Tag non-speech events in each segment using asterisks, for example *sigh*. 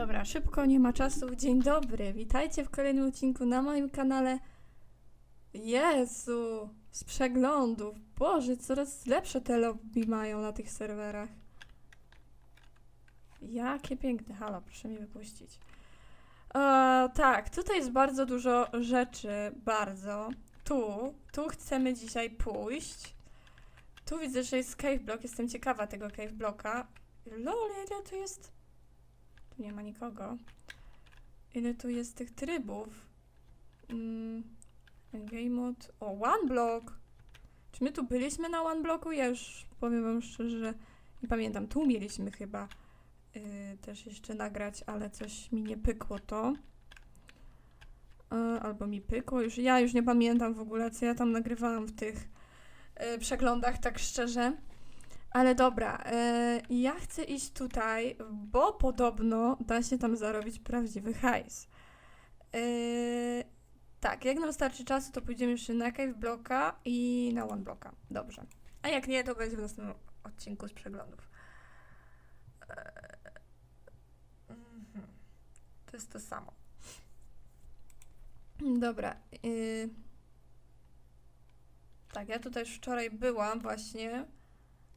Dobra, szybko, nie ma czasu. Dzień dobry, witajcie w kolejnym odcinku na moim kanale. Jezu, z przeglądów. Boże, coraz lepsze te lobby mają na tych serwerach. Jakie piękne. Halo, proszę mnie wypuścić. E, tak, tutaj jest bardzo dużo rzeczy, bardzo. Tu, tu chcemy dzisiaj pójść. Tu widzę, że jest cave block. Jestem ciekawa tego cave blocka. Lol, ile tu jest? Nie ma nikogo. Ile tu jest tych trybów? Mm, game mode. O, one block! Czy my tu byliśmy na one blocku? Ja już powiem wam szczerze, że nie pamiętam. Tu mieliśmy chyba yy, też jeszcze nagrać, ale coś mi nie pykło to. Yy, albo mi pykło. Już, ja już nie pamiętam w ogóle, co ja tam nagrywałam w tych yy, przeglądach, tak szczerze. Ale dobra, e, ja chcę iść tutaj, bo podobno da się tam zarobić prawdziwy hajs. E, tak, jak nam starczy czasu, to pójdziemy jeszcze na Cave Blocka i na One Blocka. Dobrze. A jak nie, to będzie w następnym odcinku z przeglądów. E, mhm. To jest to samo. Dobra. y, tak, ja tutaj już wczoraj byłam właśnie.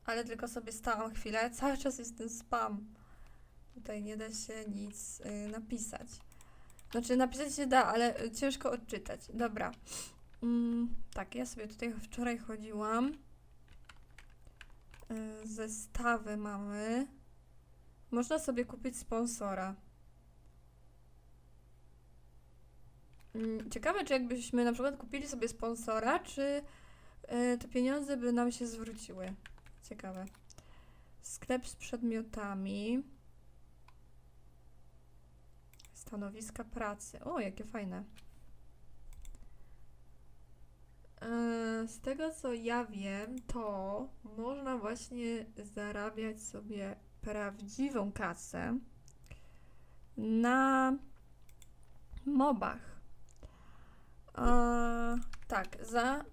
Ale tylko sobie stałam chwilę. Cały czas jest ten spam. Tutaj nie da się nic y, napisać. Znaczy, napisać się da, ale y, ciężko odczytać. Dobra. Mm, tak, ja sobie tutaj wczoraj chodziłam. Y, zestawy mamy. Można sobie kupić sponsora. Mm, ciekawe, czy jakbyśmy na przykład kupili sobie sponsora, czy y, te pieniądze by nam się zwróciły. Ciekawe. Sklep z przedmiotami. Stanowiska pracy. O, jakie fajne. Eee, Z tego co ja wiem, to można właśnie zarabiać sobie prawdziwą kasę na mobach. Eee, tak, za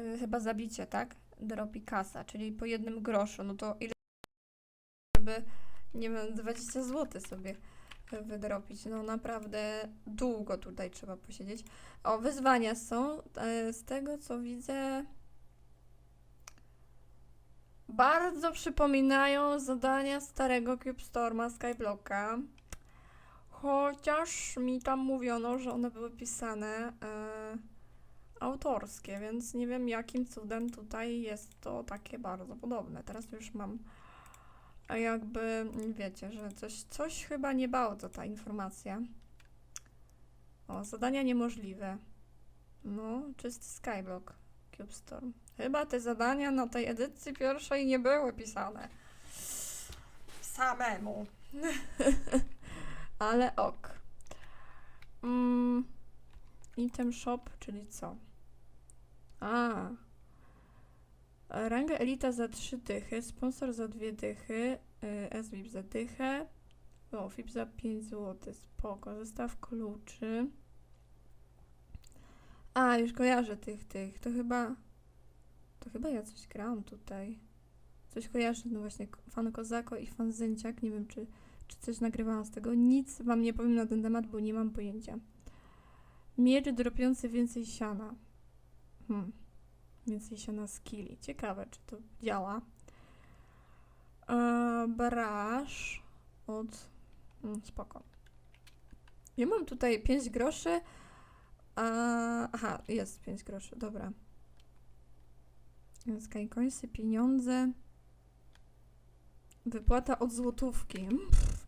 y, chyba zabicie, tak? Dropi kasa, czyli po jednym groszu. No to ile żeby, nie wiem, 20 zł sobie wydropić. No naprawdę długo tutaj trzeba posiedzieć. O, wyzwania są. y, Z tego co widzę, bardzo przypominają zadania starego CubeStorma Skyblocka. Chociaż mi tam mówiono, że one były pisane. y, autorskie, więc nie wiem jakim cudem tutaj jest to takie bardzo podobne. Teraz już mam jakby, wiecie, że coś, coś chyba nie bardzo ta informacja. O, zadania niemożliwe. No, czysty skyblock, CubeStorm. Chyba te zadania na tej edycji pierwszej nie były pisane. Samemu. *laughs* Ale ok. Mm, item shop, czyli co? A. Ranga Elita za 3 dychy, sponsor za 2 dychy, y, SVIP za dychę, o, FIP za 5 zł, spoko, zestaw kluczy. A, już kojarzę tych, tych, to chyba, to chyba ja coś grałam tutaj. Coś kojarzę, no właśnie, fan Kozako i fan Zęciak, nie wiem czy, czy coś nagrywałam z tego, nic wam nie powiem na ten temat, bo nie mam pojęcia. Miecz dropiący więcej siana. Hmm. Więcej się na skilli. Ciekawe, czy to działa. Eee, Brasz od... Mm, spoko. Ja mam tutaj 5 groszy. A, aha, jest 5 groszy, dobra. Skycoinsy, pieniądze. Wypłata od złotówki. Pff.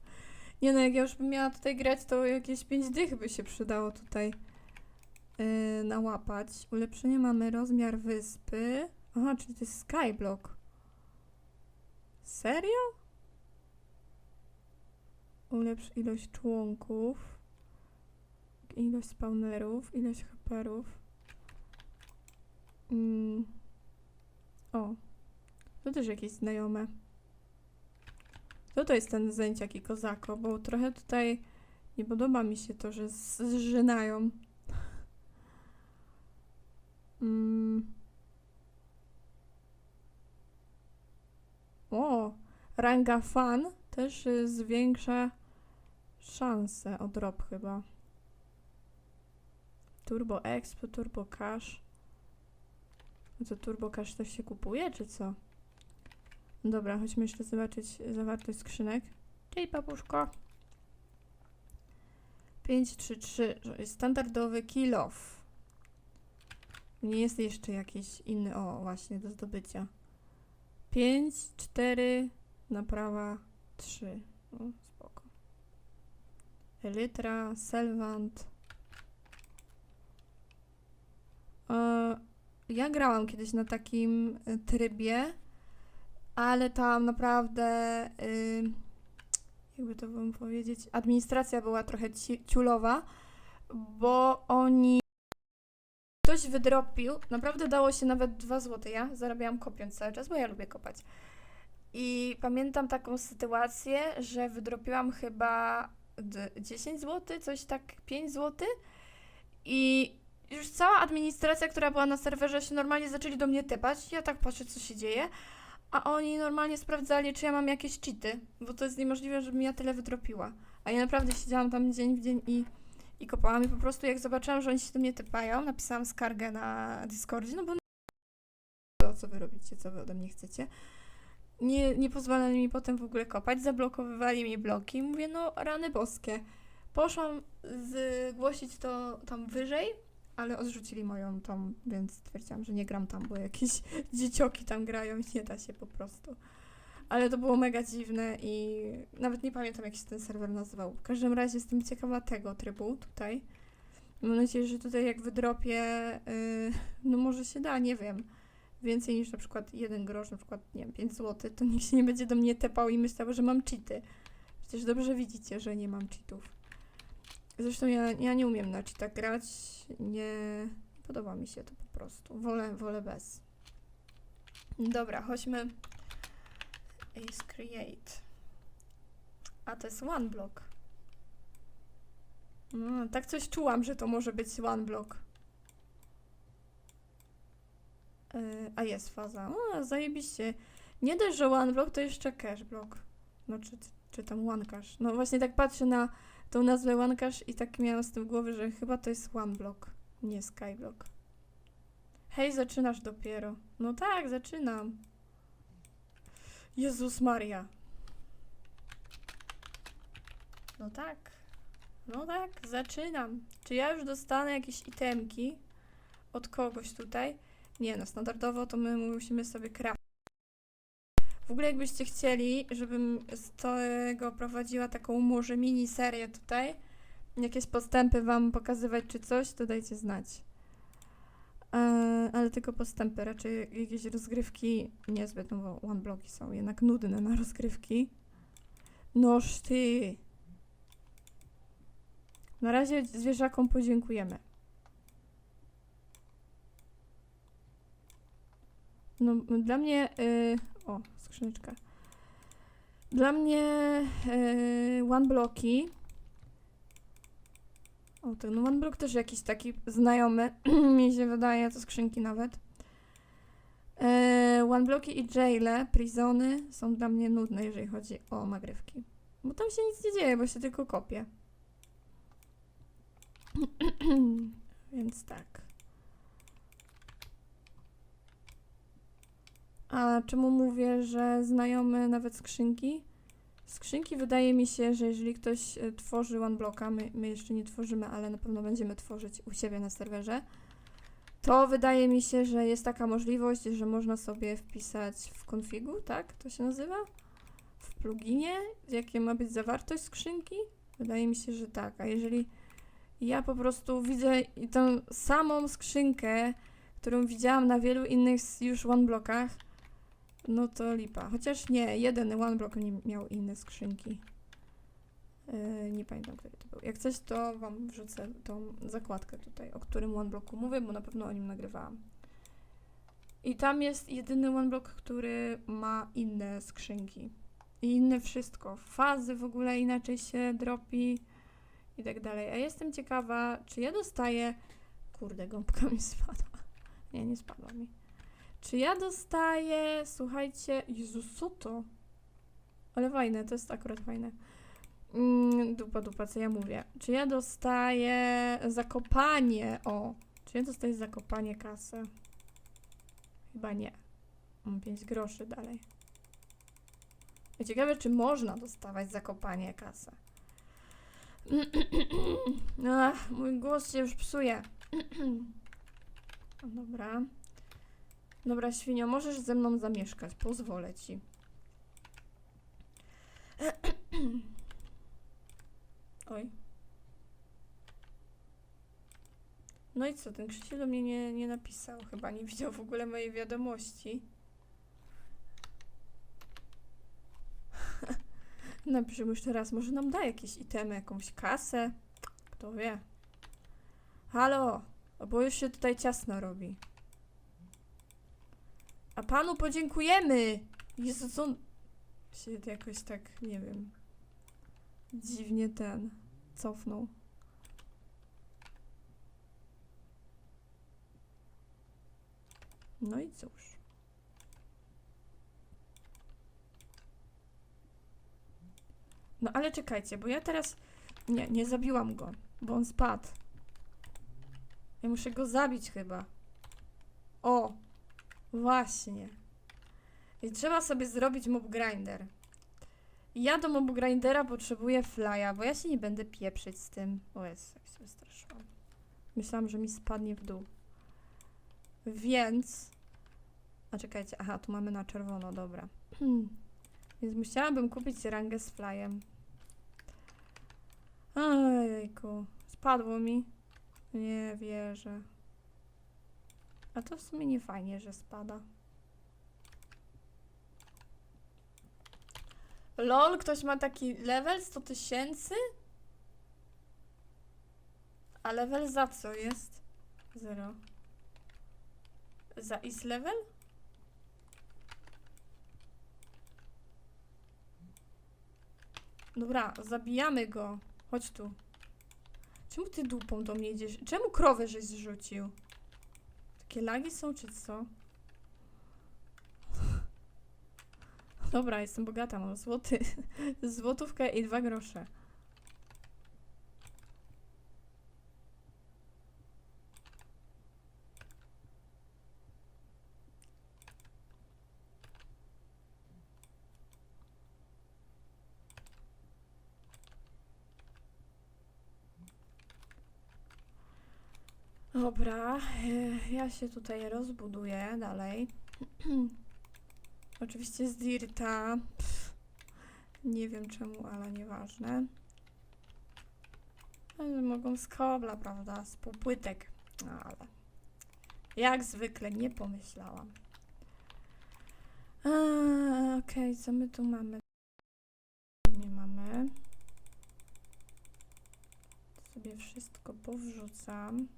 Nie no, jak ja już bym miała tutaj grać, to jakieś 5 dych by się przydało tutaj yy, nałapać. Ulepszenie mamy rozmiar wyspy. Aha, czyli to jest skyblock. Serio? Ulepsz ilość członków. Ilość spawnerów. Ilość haperów. Mm. O. To też jakieś znajome. Co to jest ten zęciak i kozako? Bo trochę tutaj nie podoba mi się to, że zżynają. Mm. O, ranga fan też y, zwiększa szanse o drop chyba. Turbo Exp, Turbo Cash. No to Turbo Cash też się kupuje, czy co? Dobra, chodźmy jeszcze zobaczyć zawartość skrzynek. Cześć, papuszko. 533, to jest standardowy kill off. Nie jest jeszcze jakiś inny, o właśnie, do zdobycia. 5, 4, naprawa 3. O, spoko. Elytra, Selvant. E, ja grałam kiedyś na takim y, trybie, ale tam naprawdę, y, jakby to wam powiedzieć, administracja była trochę ci- ciulowa, bo oni ktoś wydropił, naprawdę dało się nawet 2 zł. Ja zarabiałam kopiąc cały czas, bo ja lubię kopać. I pamiętam taką sytuację, że wydropiłam chyba d- 10 zł, coś tak 5 zł i już cała administracja, która była na serwerze się normalnie zaczęli do mnie tepać. Ja tak patrzę, co się dzieje. A oni normalnie sprawdzali, czy ja mam jakieś cheaty, bo to jest niemożliwe, żebym ja tyle wydropiła. A ja naprawdę siedziałam tam dzień w dzień i, i kopałam i po prostu jak zobaczyłam, że oni się do mnie tepają, napisałam skargę na Discordzie, no bo to, co wy robicie, co wy ode mnie chcecie. Nie, nie pozwalali mi potem w ogóle kopać, zablokowywali mi bloki. Mówię, no rany boskie. Poszłam zgłosić to tam wyżej, ale odrzucili moją tą, więc stwierdziłam, że nie gram tam, bo jakieś *laughs* dziecioki tam grają i nie da się po prostu. Ale to było mega dziwne i nawet nie pamiętam, jak się ten serwer nazywał. W każdym razie jestem ciekawa tego trybu tutaj. Mam nadzieję, że tutaj jak wydropię, yy, no może się da, nie wiem, więcej niż na przykład jeden grosz, na przykład, nie wiem, 5 zł, to nikt się nie będzie do mnie tepał i myślał, że mam cheaty. Przecież dobrze widzicie, że nie mam cheatów. Zresztą ja, ja nie umiem na cheatach grać, nie podoba mi się to po prostu. Wolę, wolę bez. Dobra, chodźmy. Ace Create. A to jest one block. No, tak coś czułam, że to może być one block. Yy, a jest faza. O, zajebiście. Nie dość, że one block, to jeszcze cache block. No, czy, czy tam one cache. No właśnie tak patrzę na tą nazwę one cache i tak miałam z tym głowy, że chyba to jest one block, nie skyblock. Hej, zaczynasz dopiero. No tak, zaczynam. Jezus Maria. No tak. No tak, zaczynam. Czy ja już dostanę jakieś itemki od kogoś tutaj? Nie, no standardowo to my musimy sobie craft. W ogóle jakbyście chcieli, żebym z tego prowadziła taką może mini serię tutaj, jakieś postępy wam pokazywać czy coś, to dajcie znać. E, ale tylko postępy, raczej jakieś rozgrywki niezbyt, no bo one bloki są jednak nudne na rozgrywki. Noż ty. Na razie zwierzakom podziękujemy. No, dla mnie. Y, o, skrzyneczka. Dla mnie y, one bloki. O, ten one block też jakiś taki znajomy. *clears throat* mi się wydaje, to skrzynki nawet. One bloki i jaile, prizony są dla mnie nudne, jeżeli chodzi o nagrywki. Bo tam się nic nie dzieje, bo się tylko kopie. *clears throat* Więc tak. A czemu mówię, że znajome nawet skrzynki? Skrzynki wydaje mi się, że jeżeli ktoś e, tworzy OneBlocka, my, my jeszcze nie tworzymy, ale na pewno będziemy tworzyć u siebie na serwerze, to wydaje mi się, że jest taka możliwość, że można sobie wpisać w konfigu, tak? To się nazywa? W pluginie, jakie ma być zawartość skrzynki? Wydaje mi się, że tak. A jeżeli ja po prostu widzę tą samą skrzynkę, którą widziałam na wielu innych już OneBlockach, no to lipa. Chociaż nie, jeden OneBlock nie miał inne skrzynki. Yy, nie pamiętam, który to był. Jak coś, to wam wrzucę tą zakładkę tutaj, o którym OneBlocku mówię, bo na pewno o nim nagrywałam. I tam jest jedyny OneBlock, który ma inne skrzynki. I inne wszystko. Fazy w ogóle inaczej się dropi i tak dalej. A jestem ciekawa, czy ja dostaję... Kurde, gąbka mi spadła. *laughs* Nie, nie spadła mi. Czy ja dostaję, słuchajcie, Jezus, to? Ale fajne, to jest akurat fajne. Mm, dupa, dupa, co ja mówię? Czy ja dostaję zakopanie? O, czy ja dostaję zakopanie kasę? Chyba nie. Mam 5 groszy dalej. Ciekawe, czy można dostawać zakopanie kasę. *clears throat* Ach, mój głos się już psuje. *clears throat* Dobra. Dobra, świnio, możesz ze mną zamieszkać. Pozwolę ci. *clears throat* Oj. No i co, ten Krzysiu do mnie nie, nie napisał. Chyba nie widział w ogóle mojej wiadomości. *laughs* Napiszę mu jeszcze raz, może nam da jakieś itemy, jakąś kasę. Kto wie. Halo, bo już się tutaj ciasno robi. A panu podziękujemy! Jezu, co on się jakoś tak, nie wiem, dziwnie ten cofnął. No i cóż. No ale czekajcie, bo ja teraz... Nie, nie zabiłam go, bo on spadł. Ja muszę go zabić chyba. O! Właśnie. I trzeba sobie zrobić mob grinder. Ja do mob grindera potrzebuję flya, bo ja się nie będę pieprzyć z tym. O jest, jak się wystraszyłam. Myślałam, że mi spadnie w dół. Więc... A czekajcie, aha, tu mamy na czerwono, dobra. *clears throat* Więc musiałabym kupić rangę z flyem. Ojejku, spadło mi. Nie wierzę. A to w sumie nie fajnie, że spada. LOL, ktoś ma taki level 100 tysięcy? A level za co jest? Zero. Za is level? Dobra, zabijamy go. Chodź tu. Czemu ty dupą do mnie idziesz? Czemu krowę żeś zrzucił? Takie lagi są, czy co? Dobra, jestem bogata, mam złoty, *laughs* złotówkę i dwa grosze. Dobra, e, ja się tutaj rozbuduję dalej. *clears throat* Oczywiście z Dirta. Pff, nie wiem czemu, ale nieważne. Ale mogą z kobla, prawda? Z półpłytek. No, ale jak zwykle nie pomyślałam. Okej, co my tu mamy? Nie mamy. Sobie wszystko powrzucam.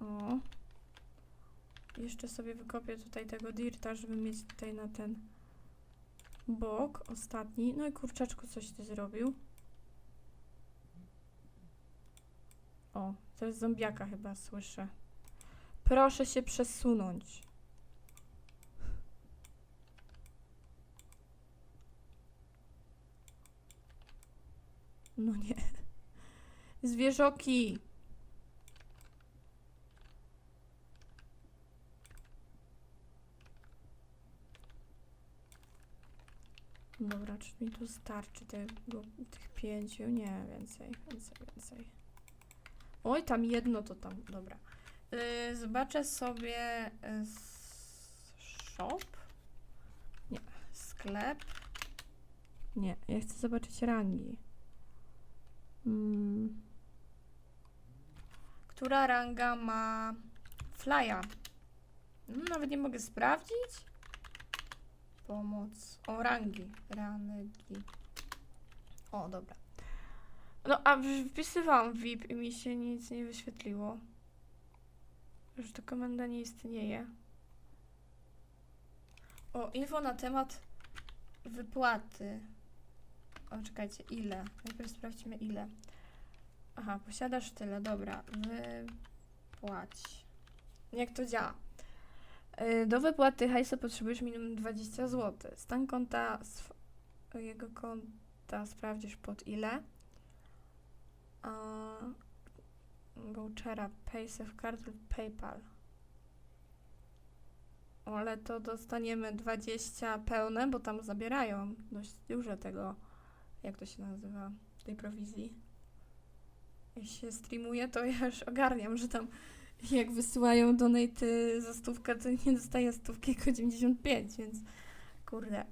O. Jeszcze sobie wykopię tutaj tego dirta, żeby mieć tutaj na ten bok ostatni. No i kurczaczku coś ty zrobił. O, to jest zombiaka chyba słyszę. Proszę się przesunąć. No nie. Zwierzoki. Dobra, czy mi tu starczy tego, tych pięciu? Nie, więcej, więcej, więcej. Oj, tam jedno to tam, dobra. Yy, zobaczę sobie y, shop. Nie, sklep. Nie, ja chcę zobaczyć rangi. Mm. Która ranga ma flya? Mm, nawet nie mogę sprawdzić. Pomoc. O, rangi. Rangi. O, dobra. No, a wpisywałam VIP i mi się nic nie wyświetliło. Że ta komenda nie istnieje. O, info na temat wypłaty. O, czekajcie, ile? Najpierw sprawdźmy ile. Aha, posiadasz tyle, dobra. Wypłać. Jak to działa? Y, Do wypłaty hajsu potrzebujesz minimum 20 zł. Stan konta, jego konta sprawdzisz pod ile. A, vouchera, paysafe card lub paypal. Ale to dostaniemy 20 pełne, bo tam zabierają dość dużo tego, jak to się nazywa, tej prowizji. Jak się streamuje, to ja już ogarniam, że tam jak wysyłają donaty za stówkę, to nie dostaję stówki, tylko 95, więc kurde.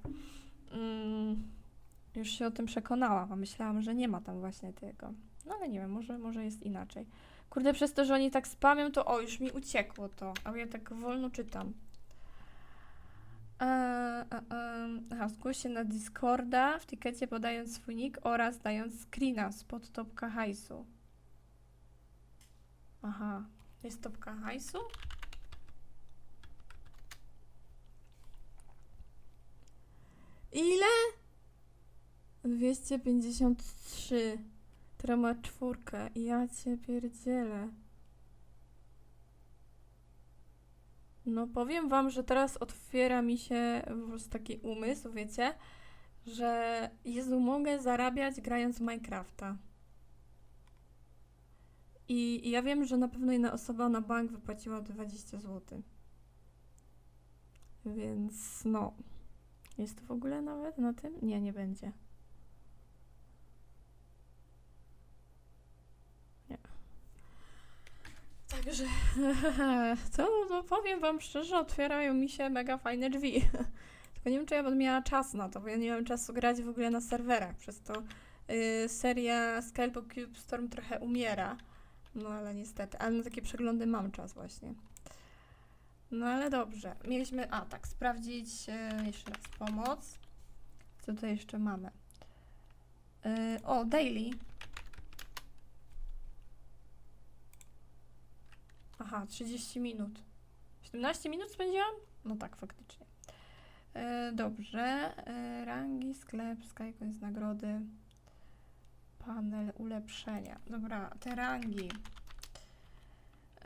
Mm, już się o tym przekonałam, a myślałam, że nie ma tam właśnie tego. No ale nie wiem, może, może jest inaczej. Kurde, przez to, że oni tak spamią, to o, już mi uciekło to, a ja tak wolno czytam. E, em, aha, zgłoś się na Discorda w tikecie podając swój nick oraz dając screena spod topka hajsu. Aha, jest topka hajsu? Ile? 253. Która ma czwórkę. Ja cię pierdzielę. No powiem wam, że teraz otwiera mi się po prostu taki umysł, wiecie, że Jezu, mogę zarabiać grając w Minecrafta. I, ja wiem, że na pewno inna osoba na bank wypłaciła 20 zł. Więc no. Jest to w ogóle nawet na tym? Nie, nie będzie. Nie. Także *laughs* to no powiem wam szczerze, otwierają mi się mega fajne drzwi. *laughs* Tylko nie wiem, czy ja będę miała czas na to, bo ja nie mam czasu grać w ogóle na serwerach. Przez to y, seria Scalpo Cube Storm trochę umiera. No ale niestety, ale na takie przeglądy mam czas właśnie. No ale dobrze. Mieliśmy, a tak, sprawdzić e, jeszcze raz pomoc. Co tutaj jeszcze mamy? E, o, daily. Aha, 30 minut. 17 minut spędziłam? No tak, faktycznie. E, dobrze. E, rangi, sklep, Skycoins, nagrody. Panel ulepszenia. Dobra, te rangi.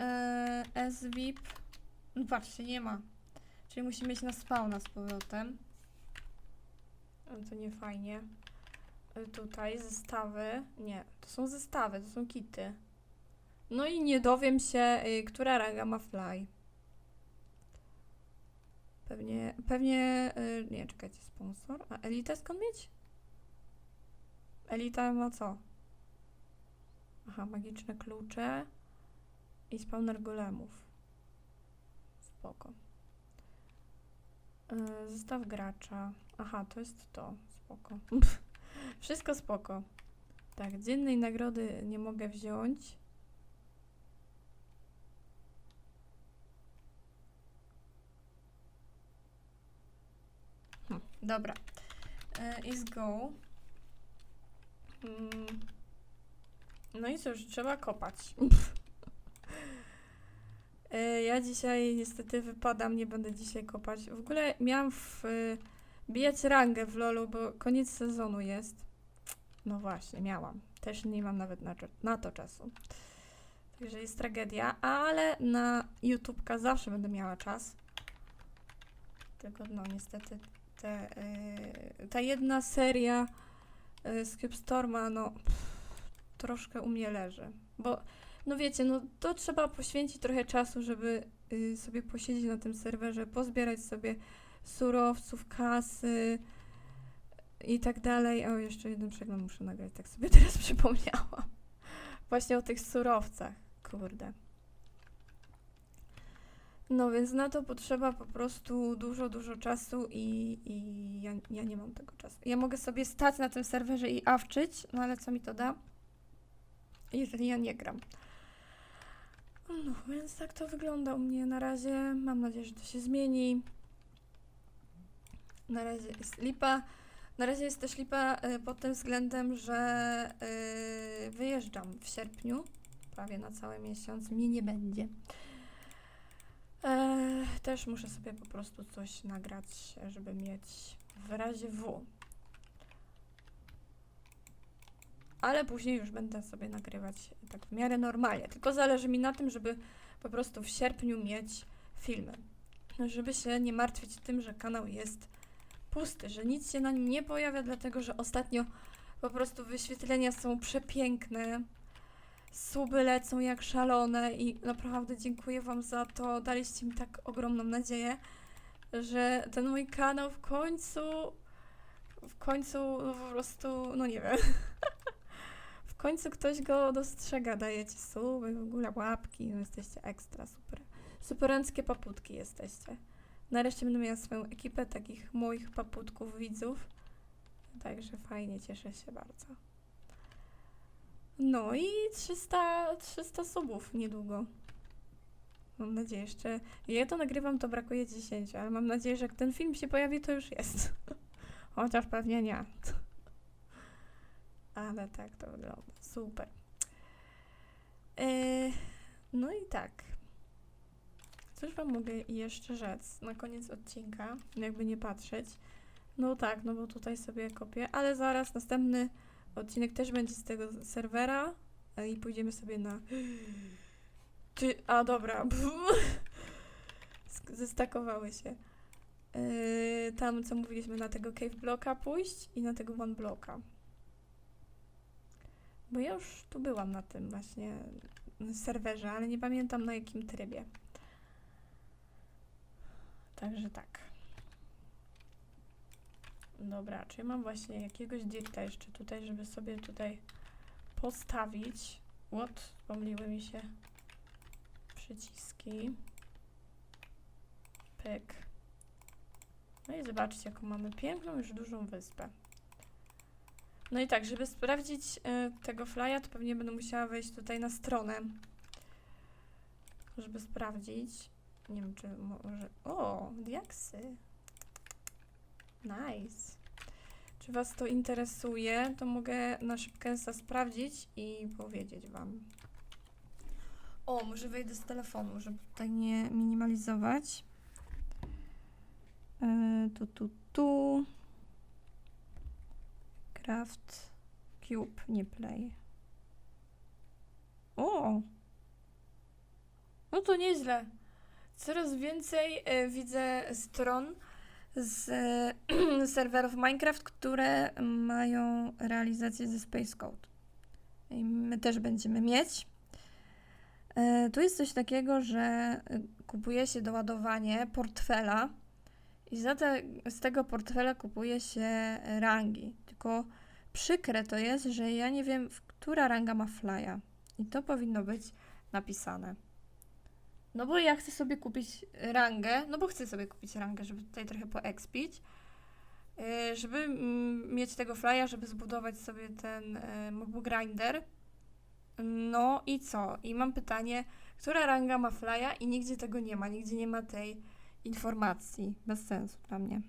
E, SVIP. No patrzcie, nie ma. Czyli musimy iść na spawna z powrotem. To nie fajnie. Y, Tutaj zestawy. Nie, to są zestawy, to są kity. No i nie dowiem się, y, która ranga ma fly. Pewnie, pewnie, y, nie, czekajcie, sponsor. A elitę skąd mieć? Elita ma co? Aha, magiczne klucze i spawner golemów. Spoko. Yy, Zestaw gracza. Aha, to jest to. Spoko. *laughs* Wszystko spoko. Tak, dziennej nagrody nie mogę wziąć. Hm, dobra. Yy, Is go. Mm. No i cóż, trzeba kopać. *laughs* E, Ja dzisiaj niestety wypadam, nie będę dzisiaj kopać. W ogóle miałam w, y, bijać rangę w LoLu, bo koniec sezonu jest. No właśnie, miałam. Też nie mam nawet na, na to czasu. Także jest tragedia, ale na YouTubka zawsze będę miała czas. Tylko no niestety te, y, ta jedna seria y, z Cubestorma, no pff, troszkę u mnie leży. Bo no wiecie, no to trzeba poświęcić trochę czasu, żeby y, sobie posiedzieć na tym serwerze, pozbierać sobie surowców, kasy i tak dalej. O, jeszcze jeden przegląd muszę nagrać, tak sobie *laughs* teraz przypomniałam. Właśnie o tych surowcach, kurde. No więc na to potrzeba po prostu dużo, dużo czasu i, i ja, ja nie mam tego czasu. Ja mogę sobie stać na tym serwerze i awczyć, no ale co mi to da? Jeżeli ja nie gram. No, więc tak to wygląda u mnie na razie. Mam nadzieję, że to się zmieni. Na razie jest lipa. Na razie jest też lipa y, pod tym względem, że y, wyjeżdżam w sierpniu, prawie na cały miesiąc. Mnie nie będzie. E, też muszę sobie po prostu coś nagrać, żeby mieć w razie W. Ale później już będę sobie nagrywać tak w miarę normalnie. Tylko zależy mi na tym, żeby po prostu w sierpniu mieć filmy. żeby się nie martwić tym, że kanał jest pusty, że nic się na nim nie pojawia, dlatego że ostatnio po prostu wyświetlenia są przepiękne. Suby lecą jak szalone i naprawdę dziękuję Wam za to. Daliście mi tak ogromną nadzieję, że ten mój kanał w końcu, w końcu no po prostu, no nie wiem. *laughs* Końcu ktoś go dostrzega, dajecie suby, w ogóle łapki, no jesteście ekstra, super. Superanckie paputki jesteście. Nareszcie będę miała swoją ekipę takich moich paputków, widzów. Także fajnie, cieszę się bardzo. No i 300, 300 subów niedługo. Mam nadzieję jeszcze. Ja to nagrywam, to brakuje 10, ale mam nadzieję, że jak ten film się pojawi, to już jest. *laughs* Chociaż pewnie nie. Ale tak to wygląda. Super. Yy, no i tak. Cóż wam mogę jeszcze rzec na koniec odcinka, jakby nie patrzeć. No tak, no bo tutaj sobie kopię, ale zaraz następny odcinek też będzie z tego serwera e, i pójdziemy sobie na... *gasps* Ty, a dobra. *laughs* Zestakowały się. Yy, tam, co mówiliśmy, na tego cave bloka pójść i na tego one bloka. Bo ja już tu byłam na tym właśnie serwerze, ale nie pamiętam na jakim trybie. Także tak. Dobra, czy ja mam właśnie jakiegoś dirta jeszcze tutaj, żeby sobie tutaj postawić? What? Pomyliły mi się przyciski. Pyk. No i zobaczcie, jaką mamy piękną, już dużą wyspę. No i tak, żeby sprawdzić e, tego flya, to pewnie będę musiała wejść tutaj na stronę, żeby sprawdzić. Nie wiem, czy może... O, diaksy. Nice. Czy Was to interesuje, to mogę na szybkę sprawdzić i powiedzieć Wam. O, może wejdę z telefonu, żeby tutaj nie minimalizować. Yy, tu, tu, tu. Craft Cube, nie play. O! No to nieźle. Coraz więcej e, widzę stron z e, *clears throat* serwerów Minecraft, które mają realizację ze Space Code. I my też będziemy mieć. E, tu jest coś takiego, że kupuje się doładowanie portfela i za te, z tego portfela kupuje się rangi. Tylko przykre to jest, że ja nie wiem, która ranga ma flya. I to powinno być napisane. No bo ja chcę sobie kupić rangę, no bo chcę sobie kupić rangę, żeby tutaj trochę poekspić, yy, żeby mm, mieć tego flya, żeby zbudować sobie ten yy, mob grinder. No i co? I mam pytanie, która ranga ma flya i nigdzie tego nie ma, nigdzie nie ma tej informacji. Bez sensu dla mnie.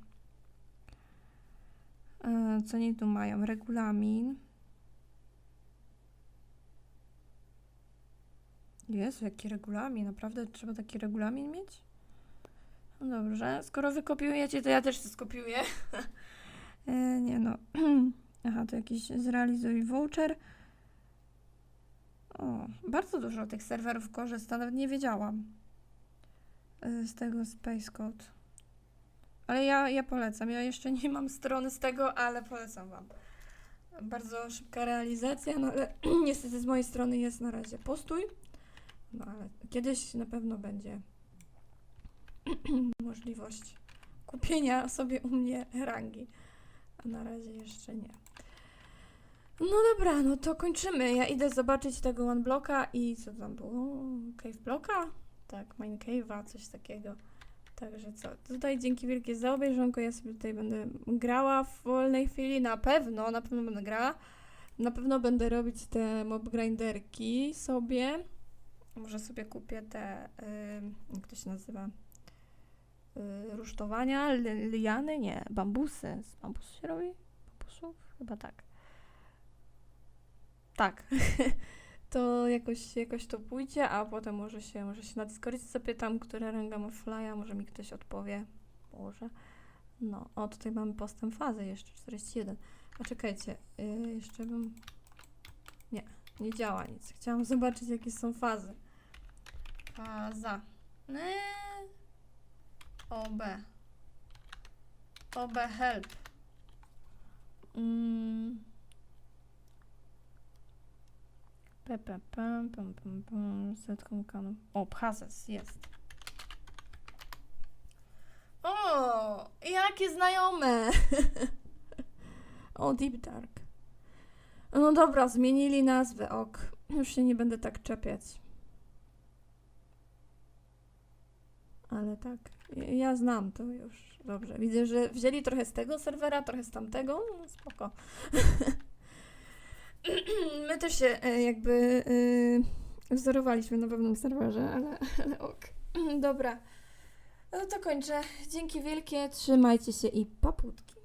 Yy, co oni tu mają? Regulamin. Jezu, jaki regulamin. Naprawdę trzeba taki regulamin mieć? No dobrze. Skoro wy kopiujecie, to ja też to skopiuję. *laughs* e, nie no. *clears throat* Aha, to jakiś zrealizuj voucher. O, bardzo dużo tych serwerów korzysta, nawet nie wiedziałam. Z tego Space Code. Ale ja, ja polecam. Ja jeszcze nie mam strony z tego, ale polecam wam. Bardzo szybka realizacja, no ale *clears throat* niestety z mojej strony jest na razie postój. No ale kiedyś na pewno będzie *clears throat* możliwość kupienia sobie u mnie rangi. A na razie jeszcze nie. No dobra, no to kończymy. Ja idę zobaczyć tego one i co tam było? Cave bloka? Tak, mine cave'a, coś takiego. Także co, tutaj dzięki wielkie za obejrzonko. Ja sobie tutaj będę grała w wolnej chwili. Na pewno, na pewno będę grała. Na pewno będę robić te mob grinderki sobie. Może sobie kupię te, y, jak to się nazywa, y, rusztowania, li, liany, nie, bambusy. Z bambusów się robi? Bambusów? Chyba tak. Tak. *laughs* to jakoś, jakoś to pójdzie, a potem może się, może się na Discordzie zapytam, która ranga ma flya, może mi ktoś odpowie. Może. No, o, tutaj mamy postęp fazy jeszcze, 41. A czekajcie, y, jeszcze bym... Nie, nie działa nic. Chciałam zobaczyć, jakie są fazy. Faza. Eee. OB. OB help. Mm. Pepe, pam, pam, pam, pam, setką kanów. O, Pazes, jest. O, jakie znajome! *laughs* o, Deep Dark. No dobra, zmienili nazwę, ok. Już się nie będę tak czepiać. Ale tak, ja znam to już. Dobrze, widzę, że wzięli trochę z tego serwera, trochę z tamtego. No, spoko. *laughs* *clears throat* My też się e, jakby e, wzorowaliśmy na pewnym serwerze, ale, *laughs* ale ok. *clears throat* Dobra. No to kończę. Dzięki wielkie, trzymajcie się i paputki.